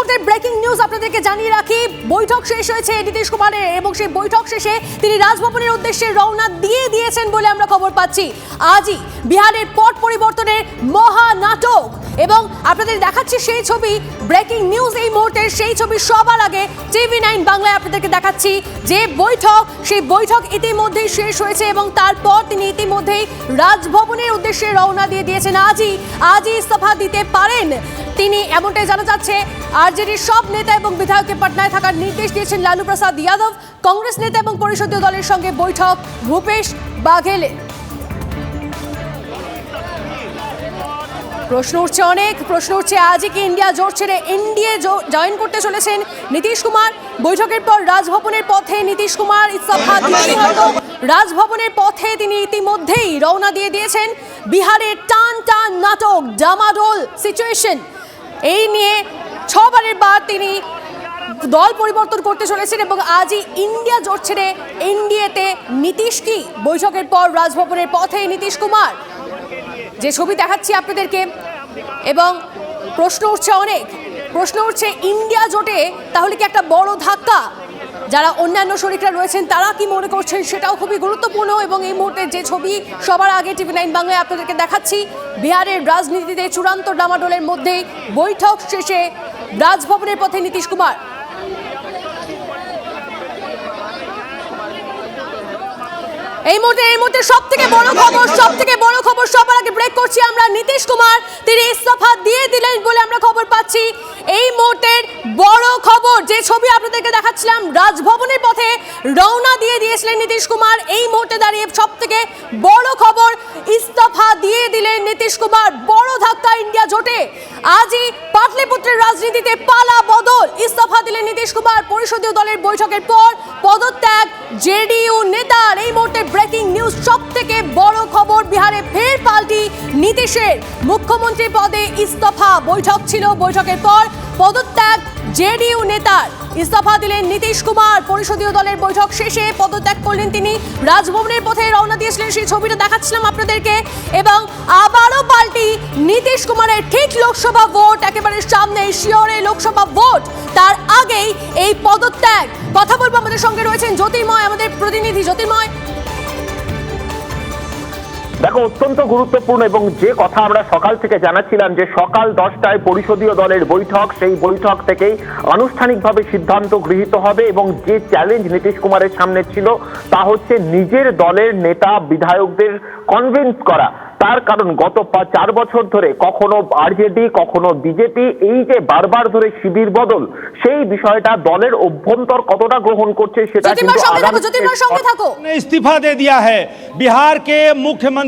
মুহূর্তে breaking news আপনাদেরকে জানিয়ে রাখি। বৈঠক শেষ হয়েছে নীতিশ কুমারের এবং সেই বৈঠক শেষে তিনি রাজভবনের উদ্দেশ্যে রওনা দিয়ে দিয়েছেন বলে আমরা খবর পাচ্ছি। আজই বিহারের পট পরিবর্তনের মহা নাটক এবং আপনাদের দেখাচ্ছি সেই ছবি ব্রেকিং নিউজ এই মুহূর্তে, সেই ছবি সবার আগে টিভি নাইন বাংলায় আপনাদেরকে দেখাচ্ছি যে বৈঠক, সেই বৈঠক ইতিমধ্যেই শেষ হয়েছে এবং তারপর তিনি ইতিমধ্যেই রাজভবনের উদ্দেশ্যে রওনা দিয়ে দিয়েছেন। আজই আজই ইস্তফা দিতে পারেন। তিনি এমনটাই জানা যাচ্ছে, আরজেডির সব নেতা এবং বিধায়ককে পাটনায় থাকার নির্দেশ দিয়েছেন লালু প্রসাদ যাদব কংগ্রেস নেতা এবং পরিষদীয় দলের সঙ্গে বৈঠক ভূপেশ বাঘেলের। প্রশ্ন উঠছে অনেক প্রশ্ন উঠছে আজই কি ইন্ডিয়া জোট ছেড়ে এনডিএ জয়েন করতে চলেছেন নীতিশ কুমার। বৈঠকের পর রাজভবনের পথে নীতিশ কুমার ইস্তফা রাজভবনের পথে তিনি ইতিমধ্যেই রওনা দিয়ে দিয়েছেন বিহারের টান টান নাটক ডামাডোল সিচুয়েশন এই নিয়ে ছবারের বার তিনি দল পরিবর্তন করতে চলেছেন এবং আজই ইন্ডিয়া জোট ছেড়ে এনডিএতে নীতিশ কি? বৈঠকের পর রাজভবনের পথে নীতিশ কুমার। যে ছবি দেখাচ্ছি আপনাদেরকে, এবং প্রশ্ন উঠছে অনেক। প্রশ্ন উঠছে, ইন্ডিয়া জোটে তাহলে কি একটা বড় ধাক্কা? যারা অন্যান্য শরিকরা রয়েছেন, তারা কি মনে করছেন সেটাও খুবই গুরুত্বপূর্ণ, এবং এই মুহূর্তে যে ছবি সবার আগে টিভি নাইন বাংলায় আপনাদেরকে দেখাচ্ছি, বিহারের রাজনীতিতে চূড়ান্ত ডামাডোলের মধ্যে বৈঠক শেষে রাজভবনের পথে নীতিশ কুমার। এই মুহূর্তে এই মুহূর্তে সব থেকে বড় খবর সব থেকে বড় খবর সবার আগে ব্রেক করছি আমরা নীতিশ কুমার। তিনি ইস্তফা দিয়ে দিলেন বলে আমরা খবর পাচ্ছি। এই মুহূর্তের বড় খবর, যে ছবি আপনাদেরকে দেখাচ্ছিলাম, রাজভবনের পথে রওনা দিয়ে দিয়েছিলেন নীতিশ কুমার। এই মুহূর্তে দাঁড়িয়ে সব থেকে বড় খবর, ইস্তফা দিয়ে দিলেন নীতিশ কুমার। বড় ধাক্কা ইন্ডিয়া জোটে। আজই পাটলিপুত্রের রাজনীতিতে পালা বদল। ইস্তফা দিলেন নীতিশ কুমার। পরিষদীয় দলের বৈঠকের পর পদত্যাগ জেডিইউ নেতার। এই মুহূর্তে ব্রেকিং নিউজ সব থেকে বড় খবর। বিহারে ফের পাল্টি নীতিশের। মুখ্যমন্ত্রী পদে ইস্তফা। বৈঠক ছিল। বৈঠকের পর পদত্যাগ জেডিইউ নেতার। ইস্তফা দিলেন নীতিশ কুমার। পরিষদীয় দলের বৈঠক শেষে পদত্যাগ করলেন তিনি। রাজভবনের পথে রওনা দিয়েছিলেন সেই ছবিটা দেখাচ্ছিলাম আপনাদেরকে। এবং আবারও পাল্টি নীতিশ কুমারের ঠিক লোকসভা ভোট, একেবারে সামনে শিওরে লোকসভা ভোট। তার আগেই এই পদত্যাগ। কথা বলব আমাদের সঙ্গে রয়েছেন জ্যোতির্ময়, আমাদের প্রতিনিধি জ্যোতির্ময়। দেখো অত্যন্ত গুরুত্বপূর্ণ এবং যে কথা আমরা সকাল থেকে জানাচ্ছিলাম যে সকাল দশটায় পরিষদীয় দলের বৈঠক সেই বৈঠক থেকেই আনুষ্ঠানিকভাবে সিদ্ধান্ত গৃহীত হবে এবং যে চ্যালেঞ্জ নীতিশ কুমারের সামনে ছিল তা হচ্ছে নিজের দলের নেতা বিধায়কদের কনভিন্স করা। তার কারণ গত পা- চার বছর ধরে কখনো আরজেডি কখনো বিজেপি এই যে বারবার ধরে শিবির বদল সেই বিষয়টা দলের অভ্যন্তর কতটা গ্রহণ করছে সেটা জ্যোতির্ময় সঙ্গে থাকো আগামী জ্যোতির্ময় সঙ্গে থাকো। ने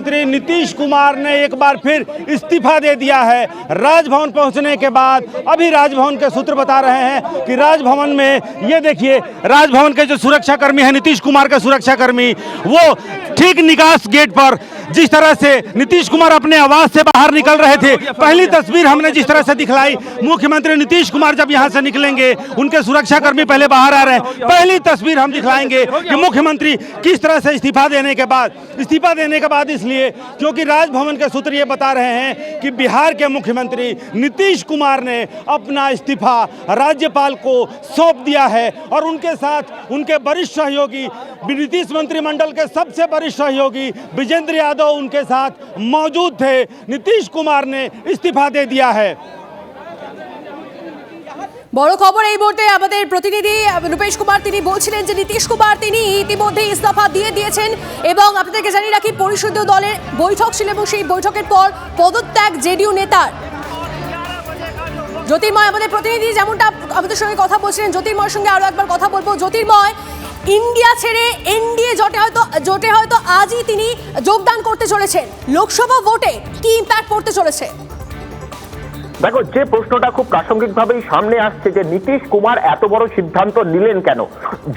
मुख्यमंत्री नीतीश कुमार ने एक बार फिर इस्तीफा दे दिया है। राजभवन पहुँचने के बाद अभी राजभवन के सूत्र बता रहे हैं कि राजभवन में, ये देखिए, राजभवन के जो सुरक्षाकर्मी हैं, नीतीश कुमार के सुरक्षाकर्मी, वो ठीक निकास गेट पर जिस तरह से नीतीश कुमार अपने आवास से बाहर निकल रहे थे, पहली तस्वीर हमने जिस तरह से दिखलाई, मुख्यमंत्री नीतीश कुमार जब यहाँ से निकलेंगे, उनके सुरक्षा कर्मी पहले बाहर आ रहे हैं, पहली तस्वीर हम दिखलाएँगे कि मुख्यमंत्री किस तरह से इस्तीफा देने के बाद, इस्तीफा देने के बाद इसलिए क्योंकि राजभवन के सूत्र ये बता रहे हैं कि बिहार के मुख्यमंत्री नीतीश कुमार ने अपना इस्तीफा राज्यपाल को सौंप दिया है और उनके साथ उनके वरिष्ठ सहयोगी, नीतीश मंत्रिमंडल के सबसे वरिष्ठ सहयोगी विजेंद्र यादव उनके साथ मौजूद थे नीतीश कुमार ने इस्तीफा दे दिया है বড় খবর এই মুহূর্তে আমাদের প্রতিনিধি রূপেশ কুমার তিনি বলছিলেন যে নীতিশ কুমার তিনি ইতিমধ্যে ইস্তফা দিয়ে দিয়েছেন এবং আপনাদেরকে জানিয়ে রাখি পরিষদীয় দলের বৈঠক ছিল এবং সেই বৈঠকের পর পদত্যাগ জেডিইউ নেতার জ্যোতির্ময় আমাদের প্রতিনিধি যেমনটা আমাদের সঙ্গে কথা বলছিলেন জ্যোতির্ময়ের সঙ্গে আরো একবার কথা বলবো জ্যোতির্ময় ইন্ডিয়া ছেড়ে এনডিএ জোটে হয়তো জোটে হয়তো আজই তিনি যোগদান করতে চলেছেন। লোকসভা ভোটে কি ইম্প্যাক্ট পড়তে চলেছে? দেখো, যে প্রশ্নটা খুব প্রাসঙ্গিকভাবেই সামনে আসছে যে নীতিশ কুমার এত বড় সিদ্ধান্ত নিলেন কেন?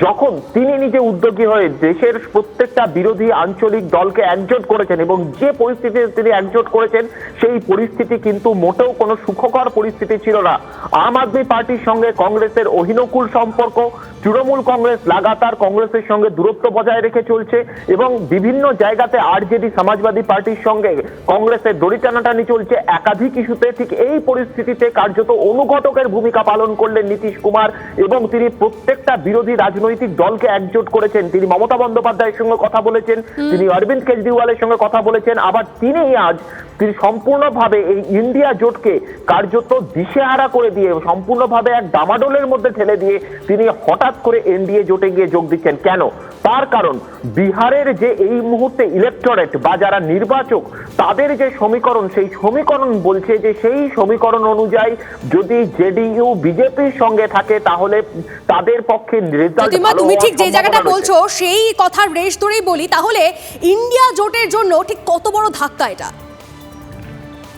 যখন তিনি নিজে উদ্যোগী হয়ে দেশের প্রত্যেকটা বিরোধী আঞ্চলিক দলকে একজোট করেছেন এবং যে পরিস্থিতিতে তিনি একজোট করেছেন, সেই পরিস্থিতি কিন্তু মোটেও কোনো সুখকর পরিস্থিতি ছিল না। আম আদমি পার্টির সঙ্গে কংগ্রেসের অহিনকুল সম্পর্ক, তৃণমূল কংগ্রেস লাগাতার কংগ্রেসের সঙ্গে দূরত্ব বজায় রেখে চলছে এবং বিভিন্ন জায়গাতে আরজেডি সমাজবাদী পার্টির সঙ্গে কংগ্রেসের দড়ি টানাটানি চলছে। একাধিক ইস্যুতে ঠিক এই পরিস্থিতিতে কার্যত অনুঘটকের ভূমিকা পালন করলেন নীতিশ কুমার এবং তিনি প্রত্যেকটা বিরোধী রাজনৈতিক দলকে একজোট করেছেন। তিনি মমতা বন্দ্যোপাধ্যায়ের সঙ্গে কথা বলেছেন তিনি অরবিন্দ কেজরিওয়ালের সঙ্গে কথা বলেছেন আবার তিনি আজ তিনি সম্পূর্ণভাবে এই ইন্ডিয়া জোটকে কার্যত দিশেহারা করে দিয়ে সম্পূর্ণভাবে এক ডামাডোলের মধ্যে ঠেলে দিয়ে তিনি হঠাৎ করে এনডিএ জোটে গিয়ে যোগ দিচ্ছেন। কেন? তার কারণ বিহারের যে এই মুহূর্তে ইলেকটরেট বা যারা নির্বাচক তাদের যে সমীকরণ সেই সমীকরণ বলছে যে সেই সমীকরণ অনুযায়ী যদি জেডিইউ বিজেপির সঙ্গে থাকে তাহলে তাদের পক্ষে তুমি ঠিক যে জায়গাটা বলছো সেই কথার রেশ ধরেই বলি তাহলে ইন্ডিয়া জোটের জন্য ঠিক কত বড় ধাক্কা এটা?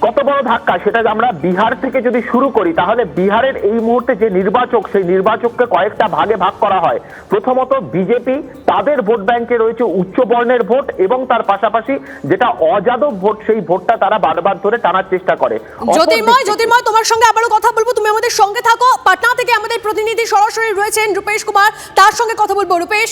কত বড় ধাক্কা সেটা আমরা বিহার থেকে যদি শুরু করি তাহলে বিহারের এই মুহূর্তে যে নির্বাচক সেই নির্বাচককে কয়েকটা ভাগে ভাগ করা হয়। প্রথমত বিজেপি তাদের ভোট ব্যাংকে রয়েছে উচ্চ বর্ণের ভোট এবং তার পাশাপাশি যেটা অযাদব ভোট সেই ভোটটা তারা বারবার ধরে টানার চেষ্টা করে। জ্যোতির্ময় জ্যোতির্ময় তোমার সঙ্গে আবারও কথা বলব। তুমি আমাদের সঙ্গে থাকো। পাটনা থেকে আমাদের প্রতিনিধি সরাসরি রয়েছেন রূপেশ কুমার। তার সঙ্গে কথা বলব। রূপেশ?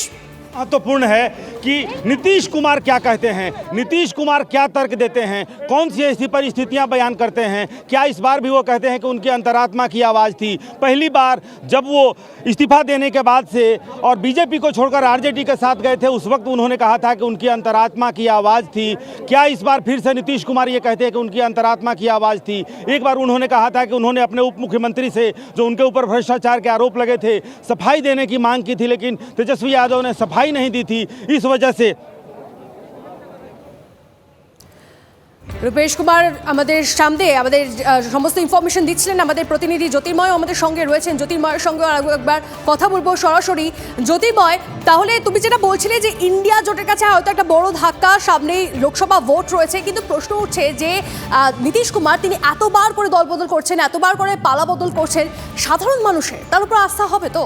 महत्वपूर्ण है कि नीतीश कुमार क्या कहते हैं? नीतीश कुमार क्या तर्क देते हैं? कौन सी ऐसी परिस्थितियाँ बयान करते हैं? क्या इस बार भी वो कहते हैं कि उनकी अंतरात्मा की आवाज़ थी? पहली बार जब वो इस्तीफा देने के बाद से और बीजेपी को छोड़कर आरजेडी के साथ गए थे, उस वक्त उन्होंने कहा था कि उनकी अंतरात्मा की आवाज़ थी। क्या इस बार फिर से नीतीश कुमार ये कहते हैं कि उनकी अंतरात्मा की आवाज़ थी? एक बार उन्होंने कहा था कि उन्होंने अपने उप मुख्यमंत्री से, जो उनके ऊपर भ्रष्टाचार के आरोप लगे थे, सफ़ाई देने की मांग की थी, लेकिन तेजस्वी यादव ने सफ़ाई नहीं दी थी इस वजह से রূপেশ কুমার আমাদের সামনে আমাদের আহ, সমস্ত ইনফরমেশন দিচ্ছিলেন আমাদের প্রতিনিধি জ্যোতির্ময় আমাদের সঙ্গে রয়েছেন জ্যোতির্ময়ের সঙ্গে আরো একবার কথা বলবো সরাসরি জ্যোতির্ময় তাহলে তুমি যেটা বলছিলে যে ইন্ডিয়া জোটের কাছে হয়তো একটা বড় ধাক্কা সামনেই লোকসভা ভোট রয়েছে কিন্তু প্রশ্ন উঠছে যে আহ, নীতিশ কুমার তিনি এতবার করে দলবদল করছেন এতবার করে পালা বদল করছেন সাধারণ মানুষের তার উপর আস্থা হবে তো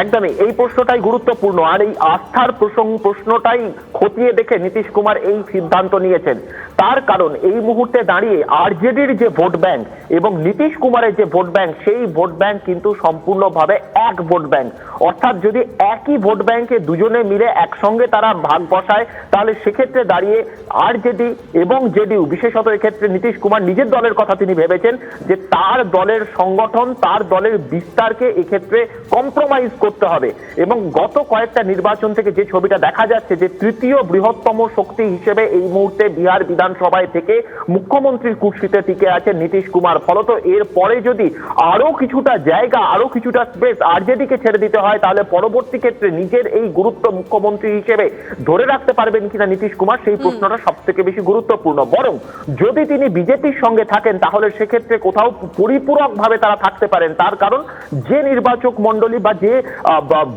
একদমই, এই প্রশ্নটাই গুরুত্বপূর্ণ আর এই আস্থার প্রসঙ্গ প্রশ্নটাই খতিয়ে দেখে নীতিশ কুমার এই সিদ্ধান্ত নিয়েছেন। তার কারণ এই মুহূর্তে দাঁড়িয়ে আরজেডির যে ভোট ব্যাংক এবং নীতিশ কুমারের যে ভোট ব্যাংক, সেই ভোট ব্যাংক কিন্তু সম্পূর্ণভাবে এক ভোট ব্যাংক। অর্থাৎ যদি একই ভোট ব্যাংকে দুজনে মিলে একসঙ্গে তারা ভাগ বসায়, তাহলে সেক্ষেত্রে দাঁড়িয়ে আরজেডি এবং জেডিউ, বিশেষত এক্ষেত্রে নীতিশ কুমার নিজের দলের কথা তিনি ভেবেছেন যে তার দলের সংগঠন, তার দলের বিস্তারকে এক্ষেত্রে কম্প্রোমাইজ করতে হবে। এবং গত কয়েকটা নির্বাচন থেকে যে ছবিটা দেখা যাচ্ছে যে তৃতীয় বৃহত্তম শক্তি হিসেবে এই মুহূর্তে বিহার বিধানসভায় থেকে মুখ্যমন্ত্রীর কুর্সিতে টিকে আছে নীতিশ কুমার। ফলত এর পরে যদি আরও কিছুটা জায়গা আরও কিছুটা স্পেস আরজেডিকে ছেড়ে দিতে হয় তাহলে পরবর্তী ক্ষেত্রে নিজের এই গুরুত্ব মুখ্যমন্ত্রী হিসেবে ধরে রাখতে পারবেন কিনা নীতিশ কুমার সেই প্রশ্নটা সব থেকে বেশি গুরুত্বপূর্ণ। বরং যদি তিনি বিজেপির সঙ্গে থাকেন তাহলে সেক্ষেত্রে কোথাও পরিপূরক ভাবে তারা থাকতে পারেন। তার কারণ যে নির্বাচক মন্ডলী বা যে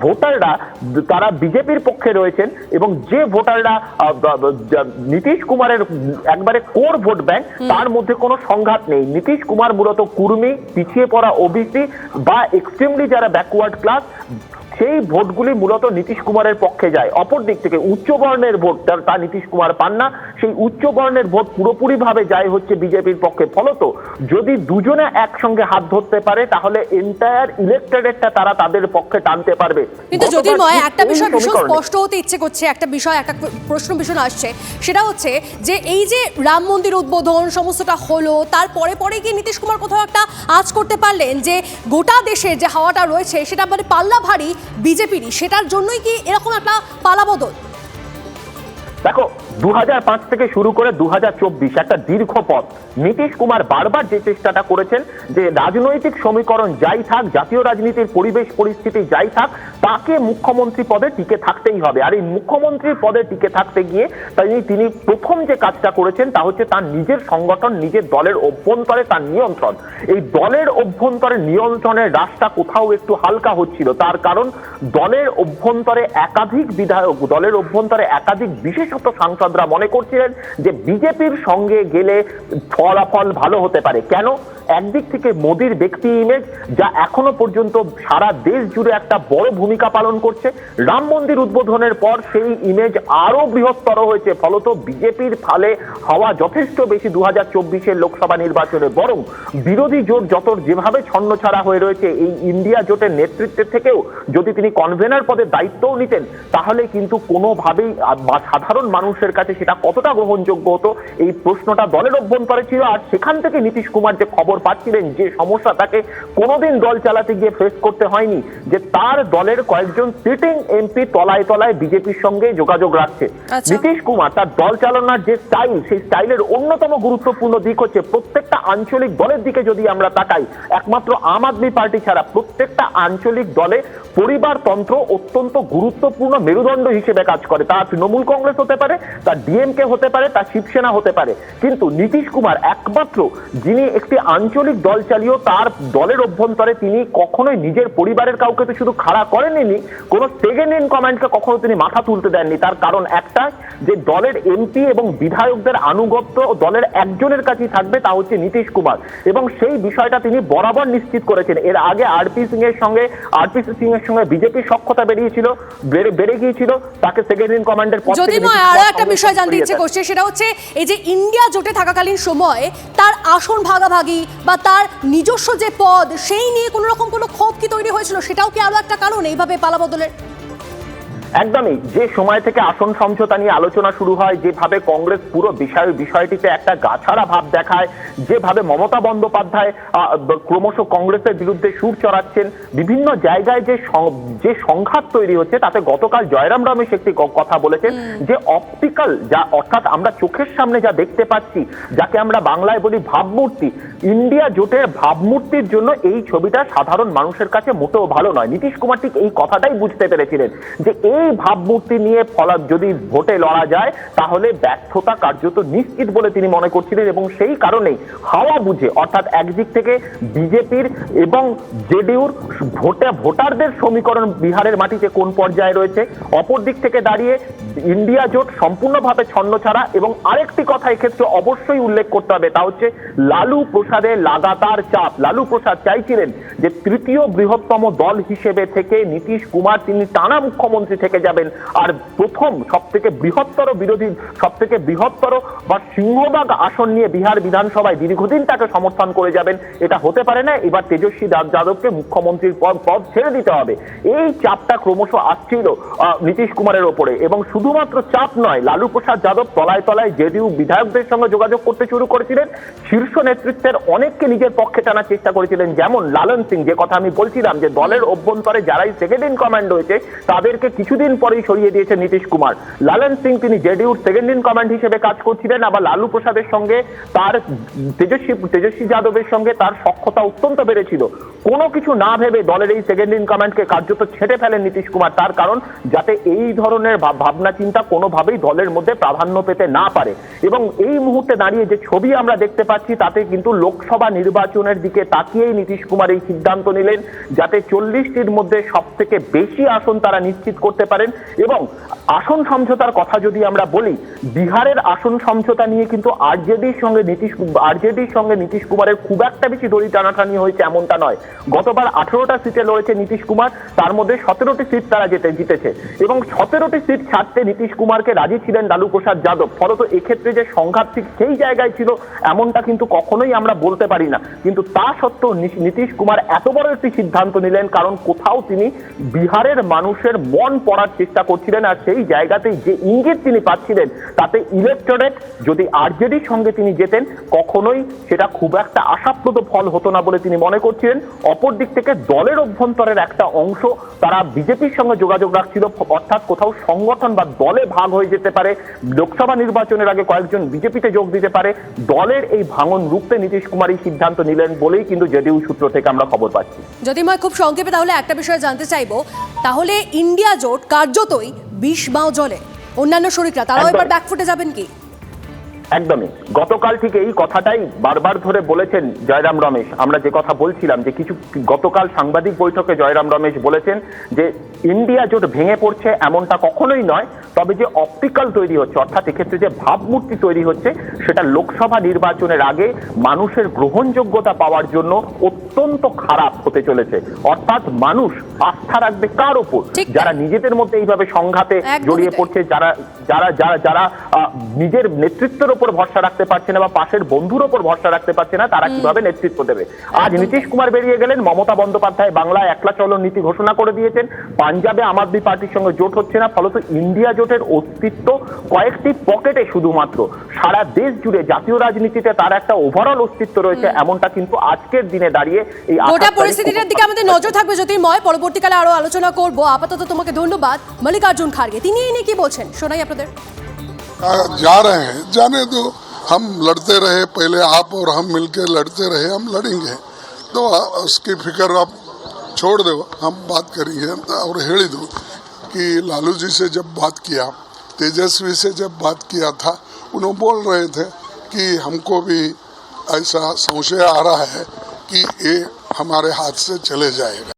ভোটাররা তারা বিজেপির পক্ষে রয়েছেন এবং যে ভোটাররা নীতিশ কুমারের একবারে কোর ভোট ব্যাংক তার মধ্যে কোনো সংঘাত নেই। নীতিশ কুমার মূলত কুর্মী পিছিয়ে পড়া ওবিসি বা এক্সট্রিমলি যারা ব্যাকওয়ার্ড ক্লাস সেই ভোটগুলি মূলত নীতিশ কুমারের পক্ষে যায়। অপর দিক থেকে উচ্চ বর্ণের ভোট তা- নীতিশ কুমার পান না। সেই উচ্চ বর্ণের ভোট পুরোপুরি ভাবে যায় হচ্ছে বিজেপির পক্ষে। ফলত যদি দুজনে একসঙ্গে হাত ধরতে পারে তাহলে এন্টায়ার ইলেকটেডেটটা তারা তাদের পক্ষে টানতে পারবে। কিন্তু গতবার জ্যোতির্ময় একটা বিষয় ভীষণ স্পষ্ট হতে ইচ্ছে করছে একটা বিষয় একটা প্রশ্ন ভীষণ আসছে। সেটা হচ্ছে যে এই যে রাম মন্দির উদ্বোধন সমস্তটা হলো তার পরে পরে গিয়ে নীতিশ কুমার কোথাও একটা আজ করতে পারলেন যে গোটা দেশের যে হাওয়াটা রয়েছে সেটা মানে পাল্লা ভারী বিজেপিরই, সেটার জন্যই কি এরকম একটা পালাবদল? দেখো দু হাজার পাঁচ থেকে শুরু করে দু হাজার চব্বিশ, একটা দীর্ঘ পথ। নীতিশ কুমার বারবার যে চেষ্টাটা করেছেন যে রাজনৈতিক সমীকরণ যাই থাক, জাতীয় রাজনীতির পরিবেশ পরিস্থিতি যাই থাক তাকে মুখ্যমন্ত্রী পদে টিকে থাকতেই হবে। আর এই মুখ্যমন্ত্রীর পদে টিকে থাকতে গিয়ে তাই তিনি প্রথম যে কাজটা করেছেন তা হচ্ছে তার নিজের সংগঠন, নিজের দলের অভ্যন্তরে তার নিয়ন্ত্রণ। এই দলের অভ্যন্তরে নিয়ন্ত্রণের রাস্তা কোথাও একটু হালকা হচ্ছিল। তার কারণ দলের অভ্যন্তরে একাধিক বিধায়ক, দলের অভ্যন্তরে একাধিক বিশেষত সাংসদরা মনে করছিলেন যে বিজেপির সঙ্গে গেলে ফলাফল ভালো হতে পারে। কেন? একদিক থেকে মোদির ব্যক্তি ইমেজ যা এখনও পর্যন্ত সারা দেশ জুড়ে একটা বড় ভূমিকা পালন করছে। রাম মন্দির উদ্বোধনের পর সেই ইমেজ আরও বৃহত্তর হয়েছে। ফলত বিজেপির ফালে হওয়া যথেষ্ট বেশি দু হাজার চব্বিশের লোকসভা নির্বাচনে। বরং বিরোধী জোট যত যেভাবে ছন্নছাড়া হয়ে রয়েছে, এই ইন্ডিয়া জোটের নেতৃত্বের থেকেও যদি তিনি কনভেনার পদে দায়িত্বও নিতেন, তাহলে কিন্তু কোনোভাবেই সাধারণ মানুষের কাছে সেটা কতটা গ্রহণযোগ্য হতো, এই প্রশ্নটা দলের অভ্যন্তরে ছিল। আর সেখান থেকে নীতিশ কুমার যে খবর পাচ্ছিলেন, যে সমস্যা তাকে কোনোদিন দল চালাতে গিয়ে ফেস করতে হয়নি, যে তার দলের কয়েকজন সিটিং এমপি তলায় তলায় বিজেপির সঙ্গে যোগাযোগ রাখছে। আচ্ছা। নীতিশ কুমার তার দল চালানোর যে স্টাইল সেই স্টাইলের অন্যতম গুরুত্বপূর্ণ দিক হচ্ছে প্রত্যেকটা আঞ্চলিক দলের দিকে যদি আমরা তাকাই একমাত্র আম আদমি পার্টি ছাড়া প্রত্যেকটা আঞ্চলিক দলে পরিবারতন্ত্র অত্যন্ত গুরুত্বপূর্ণ মেরুদণ্ড হিসেবে কাজ করে। তা তৃণমূল কংগ্রেস হতে পারে তা ডিএমকে হতে পারে তা শিবসেনা হতে পারে। কিন্তু নীতিশ কুমার একমাত্র যিনি একটি আঞ্চলিক দল চালিয়েও তার দলের অভ্যন্তরে তিনি কখনোই নিজের পরিবারের কাউকে তো শুধু খাড়া করেননি কোনো সেকেন্ড ইন কমান্ডকে কখনো তিনি মাথা তুলতে দেননি। তার কারণ একটা যে দলের এমপি এবং বিধায়কদের আনুগত্য দলের একজনের কাছেই থাকবে তা হচ্ছে নীতিশ কুমার। এবং সেই বিষয়টা তিনি বরাবর নিশ্চিত করেছেন। এর আগে আরপি সিং এর সঙ্গে আরপি সিং এর সঙ্গে বিজেপির সক্ষতা বেরিয়েছিল বেড়ে বেড়ে গিয়েছিল তাকে সেকেন্ড ইন কমান্ডের পদ যদি আরও একটা বিষয় জানতে ইচ্ছে করছে সেটা হচ্ছে এই যে ইন্ডিয়া জোটে থাকাকালীন সময় তার আসন ভাগাভাগি বা তার নিজস্ব যে পদ সেই নিয়ে কোনো রকম কোনো ক্ষোভ কি তৈরি হয়েছিল? সেটাও কি আরও একটা কারণ? এইভাবে পালাবদলের একদমই। যে সময় থেকে আসন সমঝোতা নিয়ে আলোচনা শুরু হয় যেভাবে কংগ্রেস পুরো বিষয় বিষয়টিতে একটা গাছাড়া ভাব দেখায় যেভাবে মমতা বন্দ্যোপাধ্যায় ক্রমশ কংগ্রেসের বিরুদ্ধে সুর চড়াচ্ছেন বিভিন্ন জায়গায় যে যে সংঘাত তৈরি হচ্ছে তাতে গতকাল জয়রাম রমেশ একটি কথা বলেছেন যে অপটিক্যাল যা অর্থাৎ আমরা চোখের সামনে যা দেখতে পাচ্ছি যাকে আমরা বাংলায় বলি ভাবমূর্তি ইন্ডিয়া জোটের ভাবমূর্তির জন্য এই ছবিটা সাধারণ মানুষের কাছে মোটেও ভালো নয়। নীতিশ কুমার ঠিক এই কথাটাই বুঝতে পেরেছিলেন যে এই ভাবমূর্তি নিয়ে ফলা যদি ভোটে লড়া যায়, তাহলে ব্যর্থতা কার্যত নিশ্চিত বলে তিনি মনে করছিলেন এবং সেই কারণেই হাওয়া বুঝে, অর্থাৎ একদিক থেকে বিজেপির এবং জেডিউর ভোটে ভোটারদের সমীকরণ বিহারের মাটিতে কোন পর্যায়ে রয়েছে, অপর দিক থেকে দাঁড়িয়ে ইন্ডিয়া জোট সম্পূর্ণভাবে ছন্ন ছাড়া এবং আরেকটি কথা এক্ষেত্রে অবশ্যই উল্লেখ করতে হবে, তা হচ্ছে লালু প্রসাদের লাগাতার চাপ। লালু প্রসাদ চাইছিলেন যে তৃতীয় বৃহত্তম দল হিসেবে থেকে নীতিশ কুমার, তিনি টানা মুখ্যমন্ত্রী থেকে যাবেন। আর প্রথম সব থেকে বৃহত্তর বিরোধী সব থেকে বৃহত্তর বা সিংহবাগ আসন নিয়ে বিহার বিধানসভায় দীর্ঘদিন তাকে সমর্থন করে যাবেন, এটা হতে পারে না। এবার তেজস্বী যাদবকে মুখ্যমন্ত্রীর পদ পদ ছেড়ে দিতে হবে। এই চাপটা ক্রমশ আসছিল নীতিশ কুমারের ওপরে। এবং শুধুমাত্র চাপ নয়, লালু প্রসাদ যাদব তলায় তলায় জেডিইউ বিধায়কদের সঙ্গে যোগাযোগ করতে শুরু করেছিলেন। শীর্ষ নেতৃত্বের অনেককে নিজের পক্ষে টানার চেষ্টা করেছিলেন। যেমন লালন সিং, যে কথা আমি বলছিলাম যে দলের অভ্যন্তরে যারাই সেকেন্ড ইন কমান্ড রয়েছে তাদেরকে কিছুদিন পরেই সরিয়ে দিয়েছে নীতিশ কুমার। লালন সিং তিনি জেডিউর সেকেন্ড ইন কমান্ড হিসেবে কাজ করছিলেন, আবার লালু প্রসাদের সঙ্গে তার তেজস্বী তেজস্বী যাদবের সঙ্গে তার সক্ষতা অত্যন্ত বেড়েছিল। কোনো কিছু না ভেবে দলের এই সেকেন্ড ইন কমান্ডকে কার্যত ছেড়ে ফেলেন নীতিশ কুমার। তার কারণ, যাতে এই ধরনের ভাব- ভাবনা চিন্তা কোনোভাবেই দলের মধ্যে প্রাধান্য পেতে না পারে। এবং এই মুহূর্তে দাঁড়িয়ে যে ছবি আমরা দেখতে পাচ্ছি, তাতে কিন্তু লোকসভা নির্বাচনের দিকে তাকিয়েই নীতিশ কুমার এই সিদ্ধান্ত নিলেন, যাতে চল্লিশটির মধ্যে সব থেকে বেশি আসন তারা নিশ্চিত করতে পারেন। এবং আসন সমঝোতার কথা যদি আমরা বলি, বিহারের আসন সমঝোতা নিয়ে কিন্তু আরজেডির সঙ্গে নীতিশ আরজেডির সঙ্গে নীতিশ কুমারের খুব একটা বেশি দড়ি টানাটানি হয়েছে এমনটা নয়। গতবার আঠেরোটা সিটে লড়েছে নীতিশ কুমার, তার মধ্যে সতেরোটি সিট তারা যেতে জিতেছে। এবং সতেরোটি সিট ছাড়তে নীতিশ কুমারকে রাজি ছিলেন লালু প্রসাদ যাদব। ফলত এক্ষেত্রে যে সংঘাত ঠিক সেই জায়গায় ছিল, এমনটা কিন্তু কখনোই আমরা বলতে পারি না। কিন্তু তা সত্ত্বেও নীতিশ কুমার এত বড় একটি সিদ্ধান্ত নিলেন, কারণ কোথাও তিনি বিহারের মানুষের মন পড়ার চেষ্টা করছিলেন আর সেই জায়গাতেই যে ইঙ্গিত তিনি পাচ্ছিলেন, তাতে ইলেকটরেট যদি আরজেডির সঙ্গে তিনি যেতেন কখনোই সেটা খুব একটা আশাপ্রদ ফল হতো না বলে তিনি মনে করছিলেন। অপর দিক থেকে দলের অভ্যন্তরের একটা অংশ তারা বিজেপির সঙ্গে যোগাযোগ রাখছিল অর্থাৎ কোথাও সংগঠন বা দলে ভাগ হয়ে যেতে পারে। লোকসভা নির্বাচনের আগে কয়েকজন বিজেপিতে যোগ দিতে পারে। দলের এই ভাঙন রুখতে নীতিশ কুমার এই সিদ্ধান্ত নিলেন বলেই কিন্তু জেডিইউ সূত্র থেকে আমরা খবর পাচ্ছি। যদি জ্যোতির্ময় খুব সংক্ষেপে তাহলে একটা বিষয় জানতে চাইব। তাহলে ইন্ডিয়া জোট কার্যতই বিষ বাও জলে। অন্যান্য শরিকরা তারাও। এবার ব্যাকফুটে যাবেন কি? একদমই। গতকাল ঠিক এই কথাটাই বারবার ধরে বলেছেন জয়রাম রমেশ। আমরা যে কথা বলছিলাম যে কিছু গতকাল সাংবাদিক বৈঠকে জয়রাম রমেশ বলেছেন যে ইন্ডিয়া জোট ভেঙে পড়ছে এমনটা কখনোই নয় তবে যে অপটিক্যাল তৈরি হচ্ছে অর্থাৎ এক্ষেত্রে যে ভাবমূর্তি তৈরি হচ্ছে সেটা লোকসভা নির্বাচনের আগে মানুষের গ্রহণযোগ্যতা পাওয়ার জন্য অত্যন্ত খারাপ হতে চলেছে। অর্থাৎ মানুষ আস্থা রাখবে কার ওপর? যারা নিজেদের মধ্যে এইভাবে সংঘাতে জড়িয়ে পড়ছে যারা যারা যারা যারা নিজের নেতৃত্বের উপর ওপর ভরসা রাখতে পারছে না বা পাশের বন্ধুর ওপর ভরসা রাখতে পারছে না তারা কীভাবে নেতৃত্ব দেবে? আজ নীতিশ কুমার বেরিয়ে গেলেন মমতা বন্দ্যোপাধ্যায় বাংলায় একলা চলন নীতি ঘোষণা করে দিয়েছেন। পাঞ্জাবে আম আদমি পার্টির সঙ্গে জোট হচ্ছে না ফলত ইন্ডিয়া জোটের অস্তিত্ব কয়েকটি পকেটে শুধুমাত্র। সারা দেশ জুড়ে জাতীয় রাজনীতিতে তার একটা ওভারঅল অস্তিত্ব রয়েছে এমনটা কিন্তু আজকের দিনে দাঁড়িয়ে এই গোটা 28 পরিস্থিতিটার দিকে আমাদের নজর থাকবে যদি জ্যোতির্ময় পরবর্তীকালে আরও আলোচনা করব। আপাতত তোমাকে ধন্যবাদ মল্লিকার্জুন খার্গে। তিনি এই নিয়ে কি বলছেন? শোনাই আপনাদের। जा रहे हैं। जाने दो। हम लड़ते रहे। पहले आप और हम मिलके लड़ते रहे। हम लड़ेंगे। तो उसकी फ़िक्र आप छोड़ दो। हम बात करेंगे। और ಹೇಳಿ दो कि लालू जी से जब बात किया, तेजस्वी से जब बात किया था उन्होंने बोल रहे थे कि हमको भी ऐसा संशय आ रहा है कि ये हमारे हाथ से चले जाएगा।